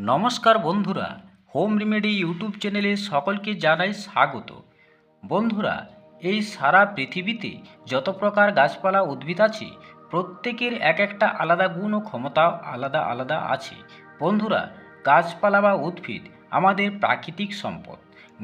নমস্কার বন্ধুরা, home remedy YouTube চ্যানেলে সকলকে জানাই স্বাগত। বন্ধুরা, এই সারা পৃথিবীতে যত প্রকার গাছপালা উদ্ভিদ আছে, প্রত্যেকের এক একটা আলাদা গুণ ও ক্ষমতা আলাদা আলাদা আছে। বন্ধুরা, গাছপালা বা উদ্ভিদ আমাদের প্রাকৃতিক সম্পদ।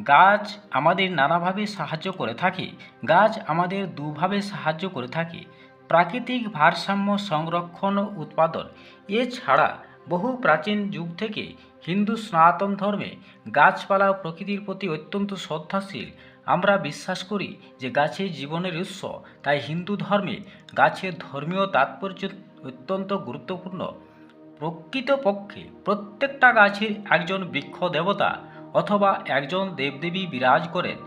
গাছ আমাদের নানাভাবে সাহায্য করে থাকে, গাছ আমাদের দুভাবে সাহায্য করে থাকে। প্রাকৃতিক ভারসাম্য সংরক্ষণ ও উৎপাদন, এছাড়া বহু প্রাচীন যুগ থেকে হিন্দু সনাতন ধর্মে গাছপালা ও প্রকৃতির প্রতি অত্যন্ত শ্রদ্ধাশীল। আমরা বিশ্বাস করি যে গাছের জীবনের উৎস, তাই হিন্দু ধর্মে গাছের ধর্মীয় তাৎপর্য অত্যন্ত গুরুত্বপূর্ণ। প্রকৃতপক্ষে প্রত্যেকটা গাছের একজন বৃক্ষ দেবতা অথবা একজন দেবদেবী বিরাজ করেন,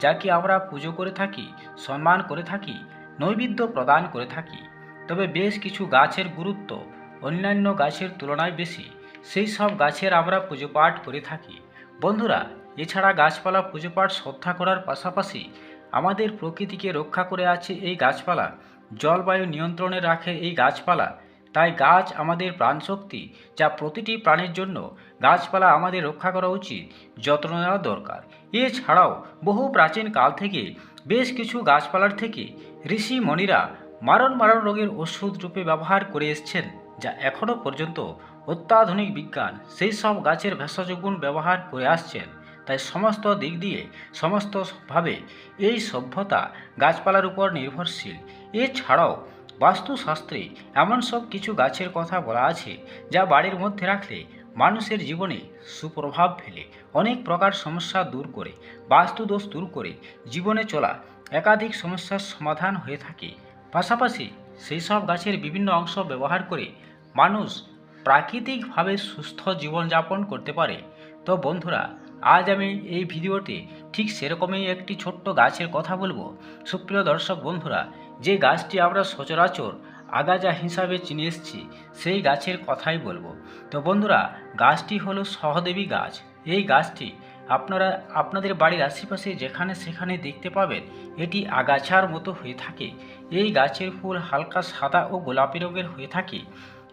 যাকে আমরা পুজো করে থাকি, সম্মান করে থাকি, নৈবেদ্য প্রদান করে থাকি। তবে বেশ কিছু গাছের গুরুত্ব অন্যান্য গাছের তুলনায় বেশি। সেই সব গাছের আমরা পুজো পাঠ করে থাকি। বন্ধুরা, এছাড়া গাছপালা পুজো পাঠ শ্রদ্ধা করার পাশাপাশি আমাদের প্রকৃতিকে রক্ষা করে আছে এই গাছপালা। জলবায়ু নিয়ন্ত্রণে রাখে এই গাছপালা। তাই গাছ আমাদের প্রাণশক্তি যা প্রতিটি প্রাণীর জন্য গাছপালা আমাদের রক্ষা করা উচিত, যত্ন নেওয়া দরকার। এছাড়াও বহু প্রাচীন কাল থেকে বেশ কিছু গাছপালার থেকে ঋষি মণিরা মারণ মারণ রোগের ওষুধ রূপে ব্যবহার করে এসছেন। যা এখনও পর্যন্ত অত্যাধুনিক বিজ্ঞান সেই সব গাছের ভেষজ গুণ ব্যবহার করে আসছেন। তাই সমস্ত দিক দিয়ে সমস্তভাবে এই সভ্যতা গাছপালার উপর নির্ভরশীল। এছাড়াও বাস্তুশাস্ত্রে এমন সব কিছু গাছের কথা বলা আছে যা বাড়ির মধ্যে রাখলে মানুষের জীবনে সুপ্রভাব ফেলে, অনেক প্রকার সমস্যা দূর করে, বাস্তুদোষ দূর করে জীবনে চলা একাধিক সমস্যার সমাধান হয়ে থাকে। পাশাপাশি সেই সব গাছের বিভিন্ন অংশ ব্যবহার করে মানুষ প্রাকৃতিকভাবে সুস্থ জীবনযাপন করতে পারে। তো বন্ধুরা, আজ আমি এই ভিডিওতে ঠিক সেরকমই একটি ছোট্ট গাছের কথা বলব। সুপ্রিয় দর্শক বন্ধুরা, যে গাছটি আমরা সচরাচর আগাজা হিসাবে চিনে এসেছি, সেই গাছের কথাই বলব। তো বন্ধুরা, গাছটি হলো সহদেবী গাছ। এই গাছটি আপনারা আপনাদের বাড়ির আশেপাশে যেখানে সেখানে দেখতে পাবেন, এটি আগাছার মতো হয়ে থাকে। এই গাছের ফুল হালকা সাদা ও গোলাপি রঙের হয়ে থাকে।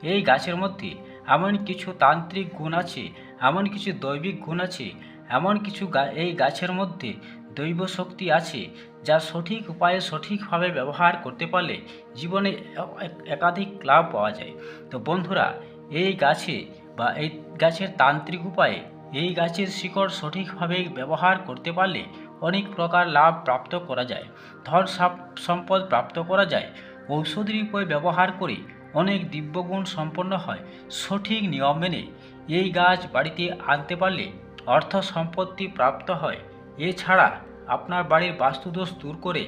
এই গাছের মধ্যে এমন কিছু তান্ত্রিক গুণ আছে, এমন কিছু দৈবিক গুণ আছে, এমন কিছু এই গাছের মধ্যে দৈব শক্তি আছে, যা সঠিক উপায়ে সঠিকভাবে ব্যবহার করতে পারলে জীবনে একাধিক লাভ পাওয়া যায়। তো বন্ধুরা, এই গাছে বা এই গাছের তান্ত্রিক উপায়ে এই গাছের শিকড় সঠিকভাবে ব্যবহার করতে পারলে অনেক প্রকার লাভ প্রাপ্ত করা যায়, ধন সম্পদ প্রাপ্ত করা যায়। ঔষধি রূপে ব্যবহার করে অনেক দিব্যগুণ সম্পন্ন হয়। সঠিক নিয়ম মেনে এই গাছ বাড়িতে আনতে পারলে অর্থ সম্পত্তি প্রাপ্ত হয়। এছাড়া আপনার বাড়ির বাস্তুদোষ দূর করে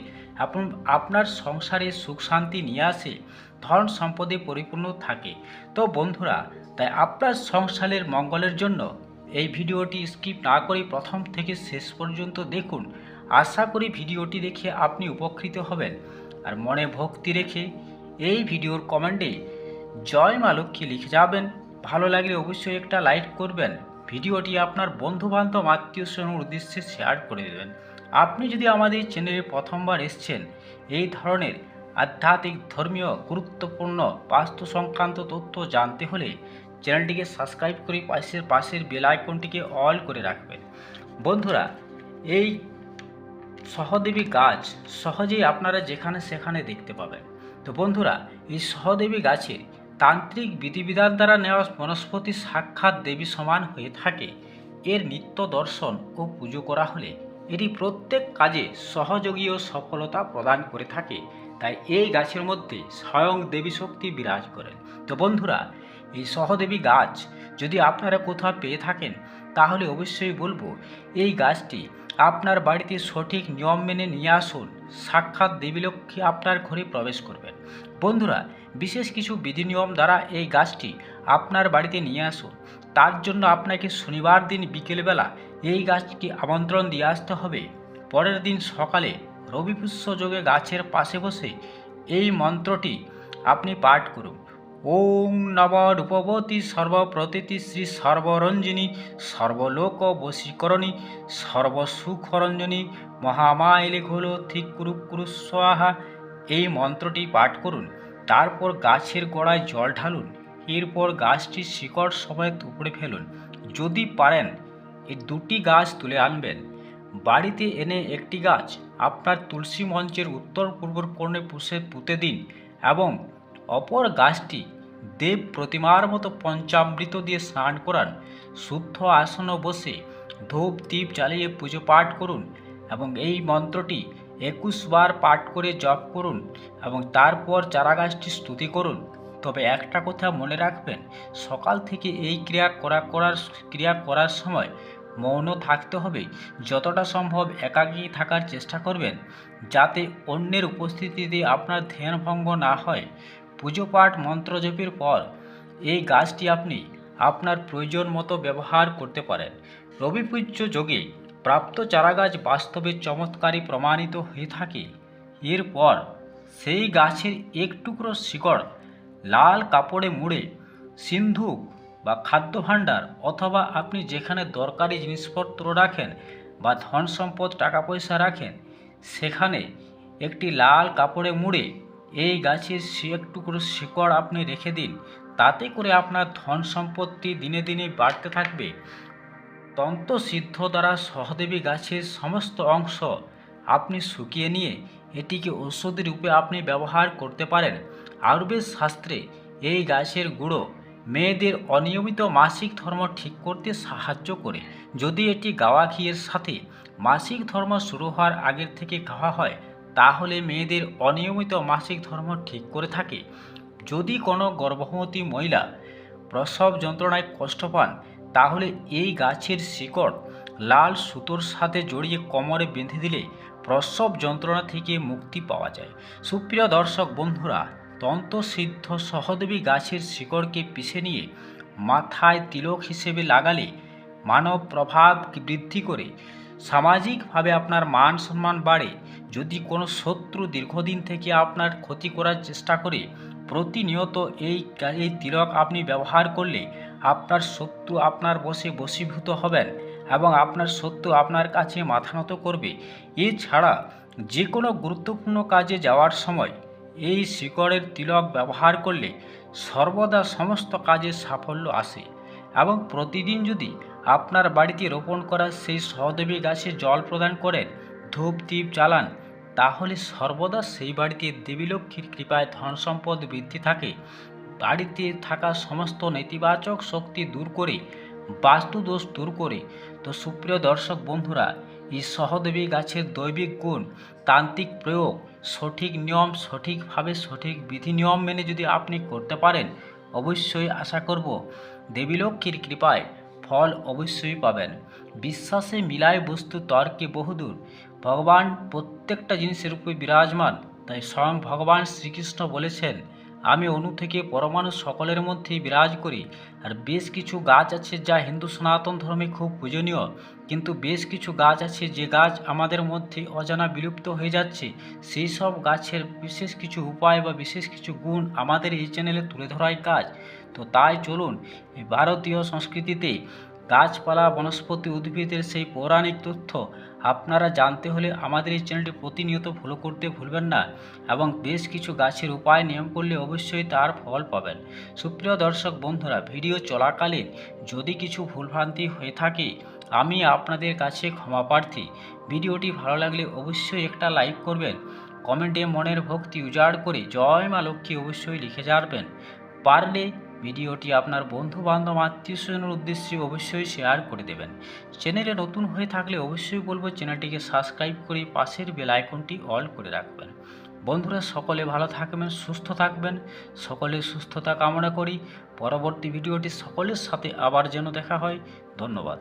আপন, আপনার সংসারে সুখ শান্তি নিয়ে আসে, ধন সম্পদে পরিপূর্ণ থাকে। তো বন্ধুরা, তাই আপনার সংসারের মঙ্গলের জন্য এই ভিডিওটি স্কিপ না করে প্রথম থেকে শেষ পর্যন্ত দেখুন। আশা করি ভিডিওটি দেখে আপনি উপকৃত হবেন। আর মনে ভক্তি রেখে এই ভিডিওর কমেন্টে জয় মা লক্ষ্মী লিখে যাবেন। ভালো লাগলে অবশ্যই একটা লাইক করবেন। ভিডিওটি আপনার বন্ধুবান্ধব, আত্মীয় স্বজনের উদ্দেশ্যে শেয়ার করে দেবেন। আপনি যদি আমাদের চ্যানেলে প্রথমবার এসছেন, এই ধরনের আধ্যাত্মিক ধর্মীয় গুরুত্বপূর্ণ বাস্তু সংক্রান্ত তথ্য জানতে হলে চ্যানেলটিকে সাবস্ক্রাইব করে পাশের পাশের বেল আইকনটিকে অল করে রাখবেন। বন্ধুরা, এই সহদেবী গাছ সহজেই আপনারা যেখানে সেখানে দেখতে পাবেন। তো বন্ধুরা, এই সহদেবী গাছের তান্ত্রিক বিধিবিধান দ্বারা নেওয়া বনস্পতি সাক্ষাৎ দেবী সমান হয়ে থাকে। এর নিত্য দর্শন ও পুজো করা হলে এটি প্রত্যেক কাজে সহযোগী ও সফলতা প্রদান করে থাকে। তাই এই গাছের মধ্যে স্বয়ং দেবী শক্তি বিরাজ করেন। তো বন্ধুরা এই সহদেবী গাছ যদি আপনারা কোথাও পেয়ে থাকেন, তাহলে অবশ্যই বলব, এই গাছটি আপনার বাড়িতে সঠিক নিয়ম মেনে নিয়ে আসুন, সাক্ষাৎ দেবীলক্ষ্মী আপনার ঘরে প্রবেশ করবেন। বন্ধুরা, বিশেষ কিছু বিধি নিয়ম দ্বারা এই গাছটি আপনার বাড়িতে নিয়ে আসুন। তার জন্য আপনাকে শনিবার দিন বিকেলবেলা এই গাছটি আমন্ত্রণ দিয়ে আসতে হবে। পরের দিন সকালে রবিপুষ্য যোগে গাছের পাশে বসে এই মন্ত্রটি আপনি পাঠ করুন। ওম নব রূপবতী সর্বপ্রতীতি শ্রী সর্বরঞ্জিনী, সর্বলোক বশীকরণী, সর্বসুখরঞ্জনী মহামাইলে ঘোলো ঠিক কুরু কুরু স্বাহা। এই মন্ত্রটি পাঠ করুন, তারপর গাছের গোড়ায় জল ঢালুন, এরপর গাছটির শিকড় সমেত উপড়ে ফেলুন। যদি পারেন এই দুটি গাছ তুলে আনবেন। বাড়িতে এনে একটি গাছ আপনার তুলসী মঞ্চের উত্তর পূর্ব কোণে পুষে পুঁতে দিন এবং অপর গাছটি দেব প্রতিমার মতো পঞ্চামৃত দিয়ে স্নান করান, শুদ্ধ আসন বসে ধূপ দ্বীপ জ্বালিয়ে পুজো পাঠ করুন এবং এই মন্ত্রটি একুশ বার পাঠ করে জপ করুন এবং তারপর চারাগাছটি স্তুতি করুন। তবে একটা কথা মনে রাখবেন, সকাল থেকে এই ক্রিয়া করা করার, ক্রিয়া করার সময় মৌন থাকতে হবে। যতটা সম্ভব একাকী থাকার চেষ্টা করবেন, যাতে অন্যের উপস্থিতিতে আপনার ধ্যানভঙ্গ না হয়। পুজো পাঠ মন্ত্র জপের পর এই গাছটি আপনি আপনার প্রয়োজন মতো ব্যবহার করতে পারেন। রবি পূজ্য যোগে প্রাপ্ত চারাগাছ বাস্তবে চমৎকারী প্রমাণিত হয়ে থাকে। এরপর সেই গাছের এক টুকরো শিকড় লাল কাপড়ে মুড়ে সিন্ধু বা খাদ্য ভাণ্ডার অথবা আপনি যেখানে দরকারি জিনিসপত্র রাখেন বা ধন সম্পদ টাকা পয়সা রাখেন, সেখানে একটি লাল কাপড়ে মুড়ে এই গাছের সে টুকরো শিকড় আপনি রেখে দিন। তাতে করে আপনার ধন সম্পত্তি দিনে দিনে বাড়তে থাকবে। তন্ত্র সিদ্ধ দ্বারা সহদেবী গাছের সমস্ত অংশ আপনি শুকিয়ে নিয়ে এটিকে ঔষধি রূপে আপনি ব্যবহার করতে পারেন। আয়ুর্বেদ শাস্ত্রে এই গাছের গুঁড়ো মেয়েদের অনিয়মিত মাসিক ধর্ম ঠিক করতে সাহায্য করে। যদি এটি গাওয়া ঘিয়ের সাথে মাসিক ধর্ম শুরু হওয়ার আগের থেকে খাওয়া হয় তাহলে মেয়েদের অনিয়মিত মাসিক ধর্ম ঠিক করে থাকে। যদি কোনো গর্ভবতী মহিলা প্রসব যন্ত্রণায় কষ্ট পান, তাহলে এই গাছের শিকড় লাল সুতোর সাথে জড়িয়ে কোমরে বেঁধে দিলে প্রসব যন্ত্রণা থেকে মুক্তি পাওয়া যায়। সুপ্রিয় দর্শক বন্ধুরা তন্ত্রসিদ্ধ সহদেবী গাছের শিকড়কে পিষে নিয়ে মাথায় তিলক হিসেবে লাগালে মানব প্রভাব বৃদ্ধি করে। সামাজিকভাবে আপনার মান সম্মান বাড়ে, যদি কোনো শত্রু দীর্ঘদিন থেকে আপনার ক্ষতি করার চেষ্টা করে, প্রতিনিয়ত এই এই তিলক আপনি ব্যবহার করলে আপনার শত্রু আপনার বসে বশীভূত হবেন এবং আপনার শত্রু আপনার কাছে মাথা নত করবে। এছাড়া যে কোনো গুরুত্বপূর্ণ কাজে যাওয়ার সময় এই শিকড়ের তিলক ব্যবহার করলে সর্বদা সমস্ত কাজে সাফল্য আসে এবং প্রতিদিন যদি আপনার বাড়িতে রোপণ করা সেই সহদেবী গাছে জল প্রদান করেন, ধূপ দ্বীপ জ্বালান, তাহলে সর্বদা সেই বাড়িতে দেবীলক্ষ্মীর কৃপায় ধন সম্পদ বৃদ্ধি থাকে। বাড়িতে থাকা সমস্ত নেতিবাচক শক্তি দূর করে, বাস্তুদোষ দূর করে। তো সুপ্রিয় দর্শক বন্ধুরা, এই সহদেবী গাছের দৈবিক গুণ, তান্ত্রিক প্রয়োগ, সঠিক নিয়ম, সঠিকভাবে সঠিক বিধি নিয়ম মেনে যদি আপনি করতে পারেন, অবশ্যই আশা করব দেবীলক্ষ্মীর কৃপায় ফল অবশ্যই পাবেন। বিশ্বাসে মিলায় বস্তু তর্কে বহুদূর। ভগবান প্রত্যেকটা জিনিসের উপরে বিরাজমান, তাই স্বয়ং ভগবান শ্রীকৃষ্ণ বলেছেন আমি অনু থেকে পরমাণু সকলের মধ্যেই বিরাজ করি। আর বেশ কিছু গাছ আছে যা হিন্দু সনাতন ধর্মে খুব পূজনীয়। কিন্তু বেশ কিছু গাছ আছে যে গাছ আমাদের মধ্যে অজানা বিলুপ্ত হয়ে যাচ্ছে। সেই সব গাছের বিশেষ কিছু উপায় বা বিশেষ কিছু গুণ আমাদের এই চ্যানেলে তুলে ধরাই কাজ। তো তাই চলুন ভারতীয় সংস্কৃতিতে গাছপালা, বনস্পতি উদ্ভিদের সেই পৌরাণিক তথ্য আপনারা জানতে হলে আমাদের এই চ্যানেলটি প্রতিনিয়ত ফলো করতে ভুলবেন না এবং বেশ কিছু গাছের উপায় নিয়ম করলে অবশ্যই তার ফল পাবেন। সুপ্রিয় দর্শক বন্ধুরা, ভিডিও চলাকালীন যদি কিছু ভুলভ্রান্তি হয়ে থাকে, আমি আপনাদের কাছে ক্ষমা প্রার্থী। ভিডিওটি ভালো লাগলে অবশ্যই একটা লাইক করবেন, কমেন্টে মনের ভক্তি উজাড় করে জয় মা লক্ষ্মী অবশ্যই লিখে যাবেন পারলে ভিডিওটি আপনার বন্ধু বান্ধব আত্মীয় স্বজনের উদ্দেশ্যে অবশ্যই শেয়ার করে দেবেন। চ্যানেলে নতুন হয়ে থাকলে অবশ্যই বলব চ্যানেলটিকে সাবস্ক্রাইব করে পাশের বেল আইকনটি অল করে রাখবেন। বন্ধুরা, সকলে ভালো থাকবেন, সুস্থ থাকবেন সকলে সুস্থতা কামনা করি। পরবর্তী ভিডিওটি সকলের সাথে আবার যেন দেখা হয়। ধন্যবাদ।